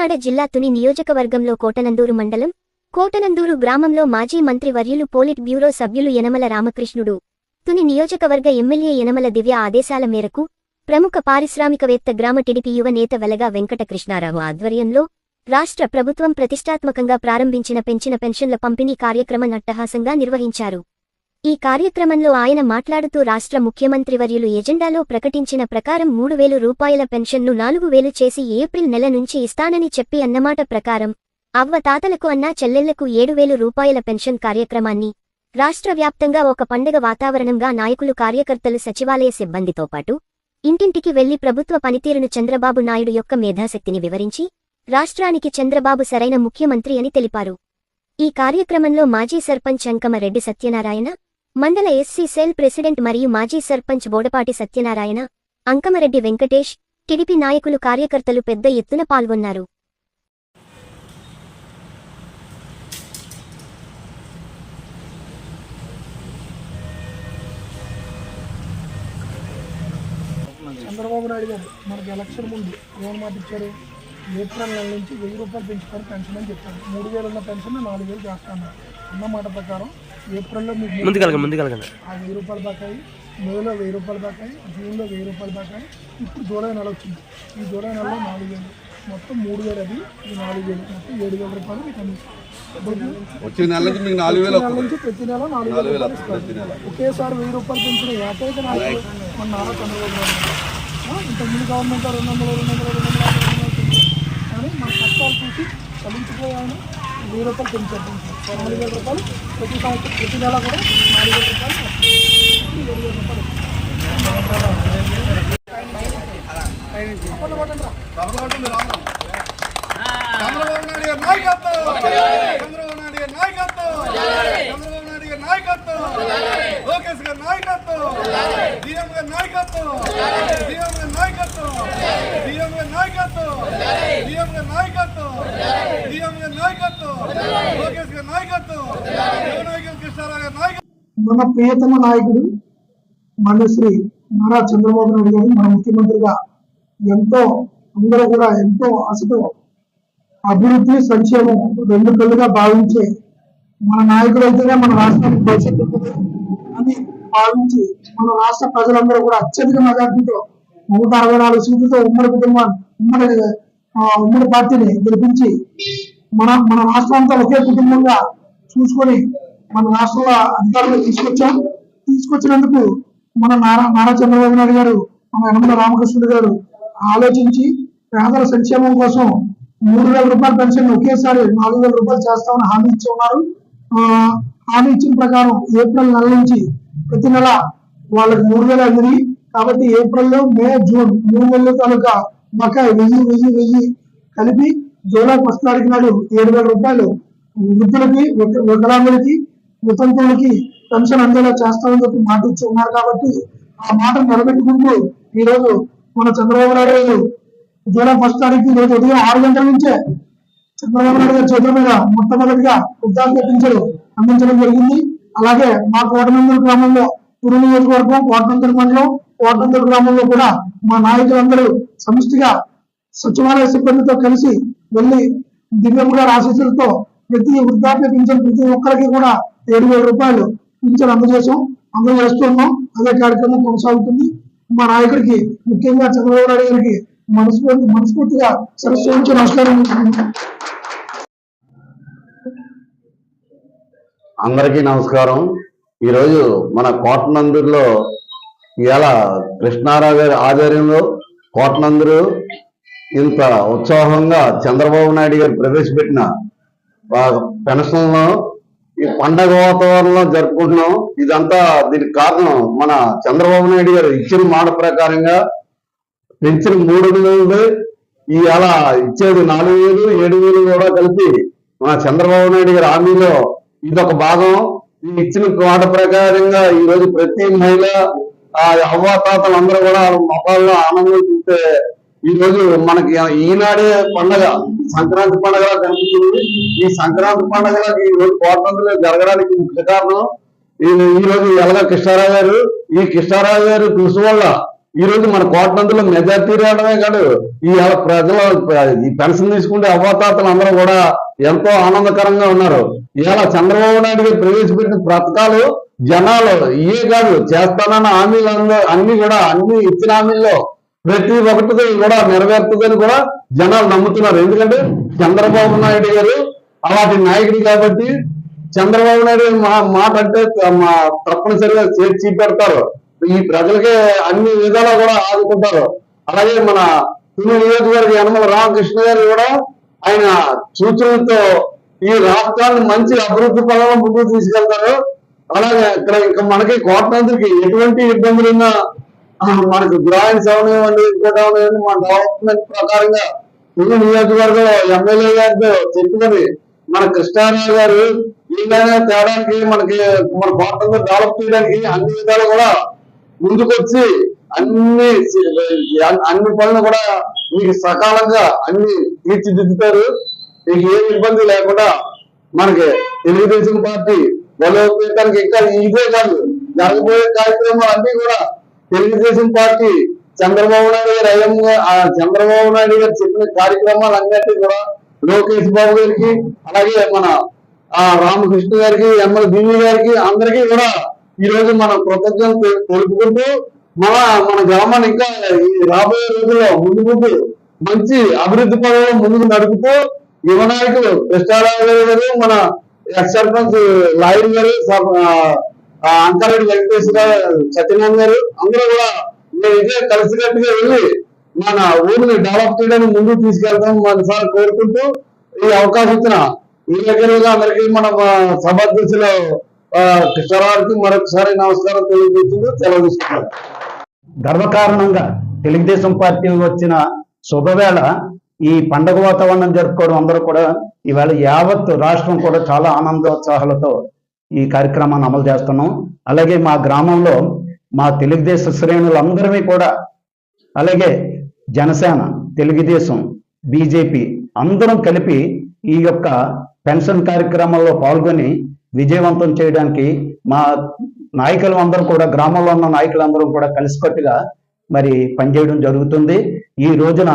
కాకినాడ జిల్లా తుని నియోజకవర్గంలో కోటనందూరు మండలం కోటనందూరు గ్రామంలో మాజీ మంత్రి వర్యులు పోలిట్ బ్యూరో సభ్యులు యనమల రామకృష్ణుడు. తుని నియోజకవర్గ ఎమ్మెల్యే యనమల దివ్య ఆదేశాల మేరకు ప్రముఖ పారిశ్రామికవేత్త గ్రామ టిడిపి యువ నేత వెలగా వెంకటకృష్ణారావు ఆధ్వర్యంలో రాష్ట్ర ప్రభుత్వం ప్రతిష్టాత్మకంగా ప్రారంభించిన పెంచిన పెన్షన్ల పంపిణీ కార్యక్రమం అట్టహాసంగా నిర్వహించారు. ఈ కార్యక్రమంలో ఆయన మాట్లాడుతూ రాష్ట్ర ముఖ్యమంత్రి వర్యులు ఎజెండాలో ప్రకటించిన ప్రకారం మూడు వేలు రూపాయల పెన్షన్ను నాలుగు వేలు చేసి ఏప్రిల్ నెల నుంచి ఇస్తానని చెప్పి అన్నమాట ప్రకారం అవ్వ తాతలకు అన్నా చెల్లెళ్ళకు ఏడు వేలు రూపాయల పెన్షన్ కార్యక్రమాన్ని రాష్ట్ర వ్యాప్తంగా ఒక పండగ వాతావరణంగా నాయకులు కార్యకర్తలు సచివాలయ సిబ్బందితో పాటు ఇంటింటికి వెళ్ళి ప్రభుత్వ పనితీరును చంద్రబాబు నాయుడు యొక్క మేధాశక్తిని వివరించి రాష్ట్రానికి చంద్రబాబు సరైన ముఖ్యమంత్రి అని తెలిపారు. ఈ కార్యక్రమంలో మాజీ సర్పంచ్ అంకమరెడ్డి సత్యనారాయణ మండల ఎస్సీ సెల్ ప్రెసిడెంట్ మరియు మాజీ సర్పంచ్ బోడపాటి సత్యనారాయణ అంకమరెడ్డి వెంకటేష్ టిడిపి నాయకులు కార్యకర్తలు పెద్ద ఎత్తున పాల్గొన్నారు. చంద్రబాబు నాయుడు గారు మనకి ఎలక్షన్ ముందు ఏమన్నమాట ఇచ్చారు? ఏప్రిల్ నెల నుంచి వెయ్యి రూపాయలు పెంచుకొని పెన్షన్ అని చెప్పారు. మూడు వేలు ఉన్న పెన్షన్ నాలుగు వేలు చేస్తాను అన్న మాట ప్రకారం ఏప్రిల్లో మీకు మూడు ముందుకెళ్ళగ ముందుకెళ్ళగండి ఆ వెయ్యి రూపాయలు బకాయి మేలో వెయ్యి రూపాయలు బకాయి జూన్లో వెయ్యి రూపాయలు బకాయి ఇప్పుడు జూలై నెల వచ్చింది. ఈ జూలై నెలలో నాలుగు వేలు. మొత్తం మూడు వేలు అది ఈ నాలుగు వేలు. మొత్తం ఏడు వేల రూపాయలు మీకు వచ్చే నెల నుంచి మీకు నాలుగు వేలు నెల నుంచి ప్రతి నెల నాలుగు వేల రూపాయలు ఇస్తారు. ఒకేసారి వెయ్యి రూపాయలు పెంచిన ఏకైక నాయకుడు మన నారా చంద్రబాబు నాయుడు. గారు. ఆ, ఇంతకుముందు గవర్నమెంట్ రెండు వందలు రెండు వందలు రెండు వందల యాభై రెండు వందలు పెంచింది. కానీ మన కష్టాలు చూసి చలించిపోయాను వెయ్యి రూపాయలు పెంచారు నాలుగు వేల రూపాయలు. ప్రతి సంవత్సరం ప్రతి నెల కూడా నాలుగు వేల రూపాయలు. ఏడు వేల రూపాయలు చంద్రబాబు నాయుడు గారి నాయకత్వం చంద్రబాబు నాయుడు గారి నాయకత్వం చంద్రబాబు నాయుడు గారి నాయకత్వం లోకేష్ గారి నాయకత్వం సీఎం గారి నాయకత్వం సీఎం గారి నాయకత్వం సీఎం గారి నాయకత్వం సీఎం గారి నాయకత్వం సీఎం గారి నాయకత్వం లోకేష్ గారి నాయకత్వం యువ నాయకులు కృష్ణారావు గారి నాయకత్వం మన ప్రియతమ నాయకుడు మన శ్రీ నారా చంద్రబాబు నాయుడు గారు మన ముఖ్యమంత్రిగా ఎంతో అందరూ కూడా ఎంతో అసలు అభివృద్ధి సంక్షేమం రెండు కళ్ళుగా భావించే మన నాయకుడు అయితేనే మన రాష్ట్రానికి భవిష్యత్తు అని భావించి మన రాష్ట్ర ప్రజలందరూ కూడా అత్యధిక మెజార్టీతో నూట అరవై నాలుగు సీట్లతో ఉమ్మడి కుటుంబాన్ని ఉమ్మడి ఆ, ఉమ్మడి పార్టీని గెలిపించి మన మన రాష్ట్రం అంతా ఒకే కుటుంబంగా చూసుకొని మన రాష్ట్రంలో అధికారులు తీసుకొచ్చాం? తీసుకొచ్చినందుకు మన నారా నారా చంద్రబాబు నాయుడు గారు మన యనమల రామకృష్ణుడు గారు ఆలోచించి పేదల సంక్షేమం కోసం మూడు వేల రూపాయల పెన్షన్ ఒకేసారి నాలుగు వేల రూపాయలు చేస్తామని హామీ ఇచ్చి ఉన్నారు. హామీ ఇచ్చిన ప్రకారం ఏప్రిల్ నెల నుంచి ప్రతి నెల వాళ్ళకి మూడు వేలు ఎనిమిది కాబట్టి ఏప్రిల్ మే జూన్ మూడు నెలల తాలూకా బకాయి వెయ్యి వెయ్యి వెయ్యి కలిపి జూలై ఫస్ట్ తారీఖు నాడు ఏడు వేల రూపాయలు. వృద్ధులకి వికలాంగులకి వితంతువులకి పెన్షన్ అందేలా చేస్తామని చెప్పి మాట ఇచ్చి ఉన్నారు కాబట్టి ఆ మాట నిలబెట్టుకుంటూ ఈ రోజు మన చంద్రబాబు నాయుడు గారు జూలై ఫస్ట్ తారీఖు రోజు ఉదయం ఆరు గంటల నుంచే చంద్రబాబు నాయుడు గారి చేతుల మీద మొట్టమొదటిగా వృద్ధాప్య పింఛను అందించడం జరిగింది. అలాగే మా కోటమందుల గ్రామంలో పురు నియోజకవర్గం కోటనందూరు మండలం కోటనందూరు గ్రామంలో కూడా మా నాయకులందరూ సమిష్టిగా సచివాలయ సిబ్బందితో కలిసి వెళ్ళి దివ్యమ్మ గారి ఆశీస్సులతో ప్రతి వృద్ధాప్య పింఛన్ ప్రతి ఒక్కరికి కూడా ఏడు వేల రూపాయలు పింఛన్ అందజేసాం అందజేస్తున్నాం. అదే కార్యక్రమం కొనసాగుతుంది. మా నాయకుడికి ముఖ్యంగా చంద్రబాబు నాయుడు గారికి మనస్ఫూర్తి మనస్ఫూర్తిగా సరస్సు నుంచి నమస్కారం. అందరికీ నమస్కారం. ఈరోజు మన కోటనందూరులో ఇవాళ కృష్ణారావు గారి ఆధ్వర్యంలో కోటనందూరు ఇంత ఉత్సాహంగా చంద్రబాబు నాయుడు గారు ప్రవేశపెట్టిన పెన్షన్లో ఈ పండగ వాతావరణంలో జరుపుకుంటున్నాం. ఇదంతా దీనికి కారణం మన చంద్రబాబు నాయుడు గారు ఇచ్చిన మాట ప్రకారంగా పెంచిన మూడు వేలు అలా ఇచ్చేది నాలుగు వేలు ఏడు వేలు కూడా కలిపి మన చంద్రబాబు నాయుడు గారి హామీలో ఇదొక భాగం. ఈ ఇచ్చిన మాట ప్రకారంగా ఈ రోజు ప్రతి మహిళ ఆ అవ్వాతాతలు అందరూ కూడా మొక్కల్లో ఆనందం చూస్తే ఈ రోజు మనకి ఈనాడే పండగ సంక్రాంతి పండగ కనిపిస్తుంది. ఈ సంక్రాంతి పండగలకి ఈ రోజు కోటంలో జరగడానికి ముఖ్య కారణం ఈ ఈ రోజు ఎలగ కృష్ణారావు గారు. ఈ కృష్ణారావు గారు కృషి వల్ల ఈ రోజు మన కోటనందులో మెజార్టీ రావడమే కాదు ఈ ప్రజలు ఈ పెన్షన్ తీసుకుంటే అవ్వాతాతలు అందరూ కూడా ఎంతో ఆనందకరంగా ఉన్నారు. ఇవాళ చంద్రబాబు నాయుడు గారు ప్రవేశపెట్టిన పథకాలు జనాలు ఇవే కాదు చేస్తానన్న హామీలు అన్ని కూడా అన్ని ఇచ్చిన హామీల్లో ప్రతి ఒక్కటి కూడా నెరవేరుతుందని కూడా జనాలు నమ్ముతున్నారు. ఎందుకంటే చంద్రబాబు నాయుడు గారు అలాంటి నాయకుడు కాబట్టి చంద్రబాబు నాయుడు మా మాట అంటే మా తప్పనిసరిగా చేర్చి పెడతారు ఈ ప్రజలకే అన్ని విధాలా కూడా ఆదుకుంటారు. అలాగే మన తుని నియోజకవర్గ యనమల రామకృష్ణ గారు కూడా ఆయన సూచనలతో ఈ రాష్ట్రాన్ని మంచి అభివృద్ధి పరంగా ముందుకు తీసుకెళ్తారు. అలాగే ఇక్కడ ఇంకా మనకి కోటనందుకి ఎటువంటి ఇబ్బందులున్నా మనకు గ్రాండ్స్ అవనివ్వండి ఇంకోటి అవనివ్వండి మన డెవలప్మెంట్ ప్రకారంగా ఈ నియోజకవర్గంలో ఎమ్మెల్యే గారితో చెప్పుకొని మన కృష్ణారావు గారు ఏదైనా తేడానికి మనకి మన భారతంలో డెవలప్ చేయడానికి అన్ని విధాలు కూడా ముందుకొచ్చి అన్ని అన్ని పనులు కూడా మీకు సకాలంగా అన్ని తీర్చిదిద్దుతారు. మీకు ఏ ఇబ్బంది లేకుండా మనకి తెలుగుదేశం పార్టీ బలోపేతానికి ఇంకా ఇదే కాదు. జరగబోయే కార్యక్రమాలు అన్ని కూడా తెలుగుదేశం పార్టీ చంద్రబాబు నాయుడు గారు అయ్యంగా ఆ చంద్రబాబు నాయుడు గారు చెప్పిన కార్యక్రమాలు అన్నిటి కూడా లోకేష్ బాబు గారికి అలాగే మన ఆ రామకృష్ణ గారికి ఎమ్మెల్యే దివి గారికి అందరికీ కూడా ఈ రోజు మనం కృతజ్ఞత తెలుపుకుంటూ మన మన గ్రామాన్ని ఇంకా ఈ రాబోయే రోజుల్లో ముందు ముందు మంచి అభివృద్ధి పనులు ముందుకు నడుపుతూ యువ నాయకులు కృష్ణారావు గారు మన ఎక్స్ సర్పంచ్ లాయర్ గారు అంకారెడ్డి వెంకటేశ్వర గారు సత్యనారాయణ గారు అందరూ కూడా మేము ఇదే కలిసికట్టుగా వెళ్ళి మన ఊరిని డెవలప్ చేయడానికి ముందుకు తీసుకెళ్తాం మనసారి కోరుకుంటూ ఈ అవకాశం ఇచ్చిన ఈ దగ్గరగా అందరికీ మన సభాధ్యక్షులు ఆ, కృష్ణారావుకి మరొకసారి నమస్కారం తెలియజేస్తుంది సెలవు గర్వకారణంగా తెలుగుదేశం పార్టీ వచ్చిన శుభవేళ ఈ పండగ వాతావరణం జరుపుకోవడం అందరూ కూడా ఈవేళ యావత్ రాష్ట్రం కూడా చాలా ఆనందోత్సాహాలతో ఈ కార్యక్రమాన్ని అమలు చేస్తున్నాం. అలాగే మా గ్రామంలో మా తెలుగుదేశ శ్రేణులందరినీ కూడా అలాగే జనసేన తెలుగుదేశం బీజేపీ అందరం కలిపి ఈ యొక్క పెన్షన్ కార్యక్రమంలో పాల్గొని విజయవంతం చేయడానికి మా నాయకులు అందరూ కూడా గ్రామంలో ఉన్న నాయకులందరూ కూడా కలిసికట్టుగా మరి పనిచేయడం జరుగుతుంది. ఈ రోజున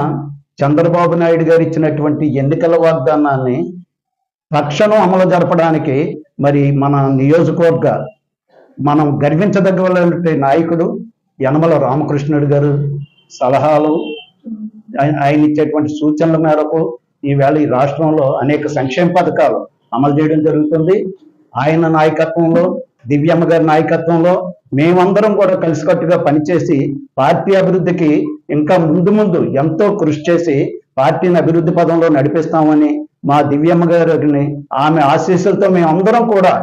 చంద్రబాబు నాయుడు గారు ఇచ్చినటువంటి ఎన్నికల వాగ్దానాన్ని తక్షణం అమలు జరపడానికి మరి మన నియోజకవర్గ మనం గర్వించదగ్గ నాయకుడు యనమల రామకృష్ణుడు గారు సలహాలు ఆయన ఆయన ఇచ్చేటువంటి సూచనల మేరకు ఈవేళ ఈ రాష్ట్రంలో అనేక సంక్షేమ పథకాలు అమలు చేయడం జరుగుతుంది. ఆయన నాయకత్వంలో దివ్యమ్మ గారి నాయకత్వంలో మేమందరం కూడా కలిసికట్టుగా పనిచేసి పార్టీ అభివృద్ధికి ఇంకా ముందు ముందు ఎంతో కృషి చేసి పార్టీని అభివృద్ధి పదంలో నడిపిస్తామని మా దివ్యమ్మ గారిని ఆమె ఆశీస్సులతో మేమందరం కూడా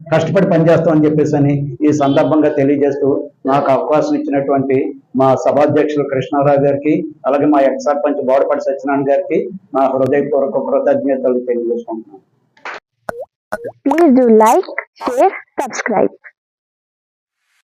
కష్టపడి పనిచేస్తామని చెప్పేసి అని ఈ సందర్భంగా తెలియజేస్తూ నాకు అవకాశం ఇచ్చినటువంటి మా సభాధ్యక్షులు కృష్ణారావు గారికి అలాగే మా ఎక్స్ సర్పంచ్ బోడపాటి సత్యనారాయణ గారికి నా హృదయపూర్వక కృతజ్ఞతలు తెలియజేసుకుంటున్నాను Please do.